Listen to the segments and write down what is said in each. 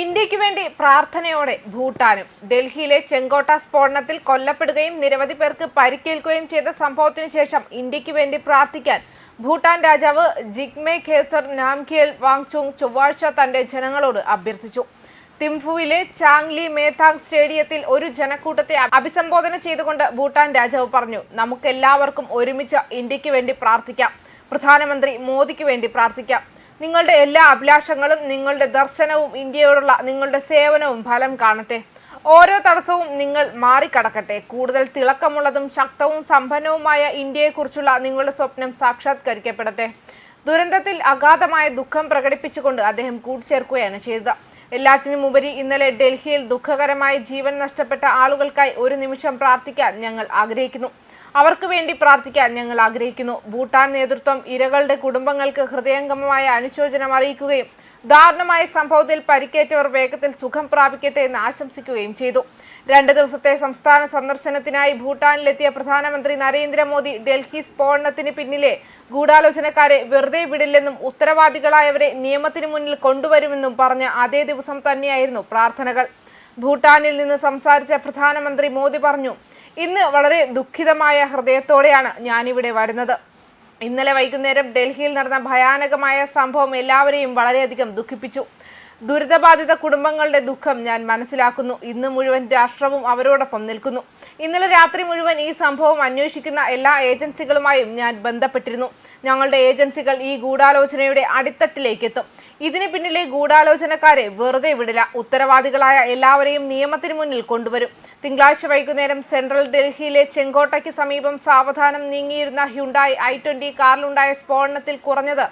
ഇന്ത്യയ്ക്ക് വേണ്ടി പ്രാർത്ഥനയോടെ ഭൂട്ടാനും. ഡൽഹിയിലെ ചെങ്കോട്ട സ്ഫോടനത്തിൽ കൊല്ലപ്പെടുകയും നിരവധി പേർക്ക് പരിക്കേൽക്കുകയും ചെയ്ത സംഭവത്തിനു ശേഷം ഇന്ത്യയ്ക്ക് വേണ്ടി പ്രാർത്ഥിക്കാൻ ഭൂട്ടാൻ രാജാവ് ജിഗ്മെ ഖേസർ നാംഖിയൽ വാങ്ചുങ് ചൊവ്വാഴ്ച തന്റെ ജനങ്ങളോട് അഭ്യർത്ഥിച്ചു. തിംഫുവിലെ ചാങ്ലി മേതാങ് സ്റ്റേഡിയത്തിൽ ഒരു ജനക്കൂട്ടത്തെ അഭിസംബോധന ചെയ്തുകൊണ്ട് ഭൂട്ടാൻ രാജാവ് പറഞ്ഞു നമുക്കെല്ലാവർക്കും ഒരുമിച്ച് ഇന്ത്യയ്ക്ക് വേണ്ടി പ്രാർത്ഥിക്കാം. പ്രധാനമന്ത്രി മോദിക്ക് വേണ്ടി പ്രാർത്ഥിക്കാം. നിങ്ങളുടെ എല്ലാ അഭിലാഷങ്ങളും നിങ്ങളുടെ ദർശനവും ഇന്ത്യയോടുള്ള നിങ്ങളുടെ സേവനവും ഫലം കാണട്ടെ. ഓരോ തടസ്സവും നിങ്ങൾ മാറിക്കടക്കട്ടെ. കൂടുതൽ തിളക്കമുള്ളതും ശക്തവും സമ്പന്നവുമായ ഇന്ത്യയെക്കുറിച്ചുള്ള നിങ്ങളുടെ സ്വപ്നം സാക്ഷാത്കരിക്കപ്പെടട്ടെ. ദുരന്തത്തിൽ അഗാധമായ ദുഃഖം പ്രകടിപ്പിച്ചുകൊണ്ട് അദ്ദേഹം കൂട്ടിച്ചേർക്കുകയാണ് ചെയ്തത്. എല്ലാത്തിനും ഉപരി ഇന്നലെ ഡൽഹിയിൽ ദുഃഖകരമായ ജീവൻ നഷ്ടപ്പെട്ട ആളുകൾക്കായി ഒരു നിമിഷം പ്രാർത്ഥിക്കാൻ ഞങ്ങൾ ആഗ്രഹിക്കുന്നു. അവർക്ക് വേണ്ടി പ്രാർത്ഥിക്കാൻ ഞങ്ങൾ ആഗ്രഹിക്കുന്നു. ഭൂട്ടാൻ നേതൃത്വം ഇരകളുടെ കുടുംബങ്ങൾക്ക് ഹൃദയംഗമമായ അനുശോചനം അറിയിക്കുകയും ദാരുണമായ സംഭവത്തിൽ പരിക്കേറ്റവർ വേഗത്തിൽ സുഖം പ്രാപിക്കട്ടെ എന്ന് ആശംസിക്കുകയും ചെയ്തു. രണ്ട് ദിവസത്തെ സംസ്ഥാന സന്ദർശനത്തിനായി ഭൂട്ടാനിലെത്തിയ പ്രധാനമന്ത്രി നരേന്ദ്രമോദി ഡൽഹി സ്ഫോടനത്തിന് പിന്നിലെ ഗൂഢാലോചനക്കാരെ വെറുതെ വിടില്ലെന്നും ഉത്തരവാദികളായവരെ നിയമത്തിന് മുന്നിൽ കൊണ്ടുവരുമെന്നും പറഞ്ഞ അതേ ദിവസം തന്നെയായിരുന്നു പ്രാർത്ഥനകൾ. ഭൂട്ടാനിൽ നിന്ന് സംസാരിച്ച പ്രധാനമന്ത്രി മോദി പറഞ്ഞു ഇന്ന് വളരെ ദുഃഖിതമായ ഹൃദയത്തോടെയാണ് ഞാനിവിടെ വരുന്നത്. ഇന്നലെ വൈകുന്നേരം ഡൽഹിയിൽ നടന്ന ഭയാനകമായ സംഭവം എല്ലാവരെയും വളരെയധികം ദുഃഖിപ്പിച്ചു. ദുരിതബാധിത കുടുംബങ്ങളുടെ ദുഃഖം ഞാൻ മനസ്സിലാക്കുന്നു. ഇന്ന് മുഴുവൻ രാഷ്ട്രവും അവരോടൊപ്പം നിൽക്കുന്നു. ഇന്നലെ രാത്രി മുഴുവൻ ഈ സംഭവം അന്വേഷിക്കുന്ന എല്ലാ ഏജൻസികളുമായും ഞാൻ ബന്ധപ്പെട്ടിരുന്നു. ഞങ്ങളുടെ ഏജൻസികൾ ഈ ഗൂഢാലോചനയുടെ അടിത്തട്ടിലേക്ക് എത്തും ഇതിന് പിന്നിലെ ഗൂഢാലോചനക്കാരെ വെറുതെ വിടില്ല. ഉത്തരവാദികളായ എല്ലാവരെയും നിയമത്തിന് മുന്നിൽ കൊണ്ടുവരും. തിങ്കളാഴ്ച വൈകുന്നേരം സെൻട്രൽ ഡൽഹിയിലെ ചെങ്കോട്ടയ്ക്ക് സമീപം സാവധാനം നീങ്ങിയിരുന്ന ഹ്യുണ്ടായി ഐ ട്വന്റി കാറിലുണ്ടായ സ്ഫോടനത്തിൽ കുറഞ്ഞത്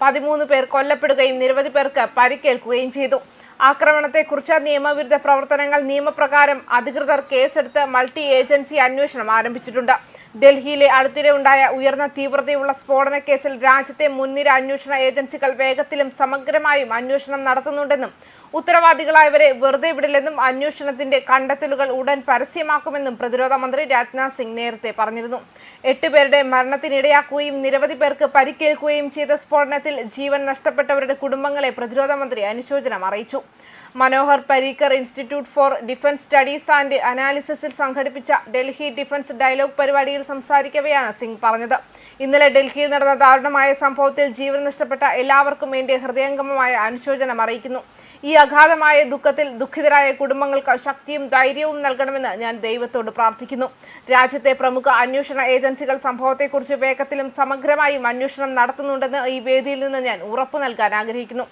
പതിമൂന്ന് പേർ കൊല്ലപ്പെടുകയും നിരവധി പേർക്ക് പരിക്കേൽക്കുകയും ചെയ്തു. ആക്രമണത്തെക്കുറിച്ച് നിയമവിരുദ്ധ പ്രവർത്തനങ്ങൾ നിയമപ്രകാരം അധികൃതർ കേസെടുത്ത് മൾട്ടി ഏജൻസി അന്വേഷണം ആരംഭിച്ചിട്ടുണ്ട്. ഡൽഹിയിലെ അടുത്തിടെ ഉണ്ടായ ഉയർന്ന തീവ്രതയുള്ള സ്ഫോടന കേസിൽ രാജ്യത്തെ മുൻനിര അന്വേഷണ ഏജൻസികൾ വേഗത്തിലും സമഗ്രമായും അന്വേഷണം നടത്തുന്നുണ്ടെന്നും ഉത്തരവാദികളായവരെ വെറുതെ വിടില്ലെന്നും അന്വേഷണത്തിന്റെ കണ്ടെത്തലുകൾ ഉടൻ പരസ്യമാക്കുമെന്നും പ്രതിരോധ മന്ത്രി രാജ്നാഥ് സിംഗ് നേരത്തെ പറഞ്ഞിരുന്നു. എട്ടുപേരുടെ മരണത്തിനിടയാക്കുകയും നിരവധി പേർക്ക് പരിക്കേൽക്കുകയും ചെയ്ത സ്ഫോടനത്തിൽ ജീവൻ നഷ്ടപ്പെട്ടവരുടെ കുടുംബങ്ങളെ പ്രതിരോധ മന്ത്രി അനുശോചനം അറിയിച്ചു. Manohar Parrikar institute for defence studies and അനാലിസിസിൽ സംഘടിപ്പിച്ച ഡൽഹി ഡിഫൻസ് ഡയലോഗ് പരിപാടിയിൽ സംസാരിക്കവെയാണ് സിംഗ് പറഞ്ഞത്. ഇന്നലെ ഡൽഹിയിൽ നടന്ന ദാരുണമായ സംഭവത്തിൽ ജീവൻ നഷ്ടപ്പെട്ട എല്ലാവർക്കും എന്റെ ഹൃദയംഗമമായ അനുശോചനം അറിയിക്കുന്നു. ഈ അഗാധമായ ദുഃഖത്തിൽ ദുഃഖിതരായ കുടുംബങ്ങൾക്ക് ശക്തിയും ധൈര്യവും നൽകണമെന്ന് ഞാൻ ദൈവത്തോട് പ്രാർത്ഥിക്കുന്നു. രാജ്യത്തെ പ്രമുഖ അന്വേഷണ ഏജൻസികൾ സംഭവത്തെക്കുറിച്ച് വേഗത്തിലും സമഗ്രമായും അന്വേഷണം നടത്തുന്നുണ്ടെന്ന് ഈ വേദിയിൽ നിന്ന് ഞാൻ ഉറപ്പു നൽകാൻ ആഗ്രഹിക്കുന്നു.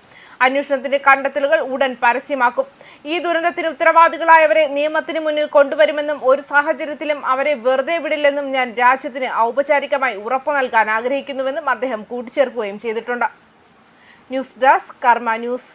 അന്വേഷണത്തിന്റെ കണ്ടെത്തലുകൾ ഉടൻ പരസ്യമാക്കും. ഈ ദുരന്തത്തിന് ഉത്തരവാദികളായവരെ നിയമത്തിന് മുന്നിൽ കൊണ്ടുവരുമെന്നും ഒരു സാഹചര്യത്തിലും അവരെ വെറുതെ വിടില്ലെന്നും ഞാൻ രാജ്യത്തിന് ഔപചാരികമായി ഉറപ്പു നൽകാൻ ആഗ്രഹിക്കുന്നുവെന്നും അദ്ദേഹം കൂട്ടിച്ചേർക്കുകയും ചെയ്തിട്ടുണ്ട്. News desk Karma news.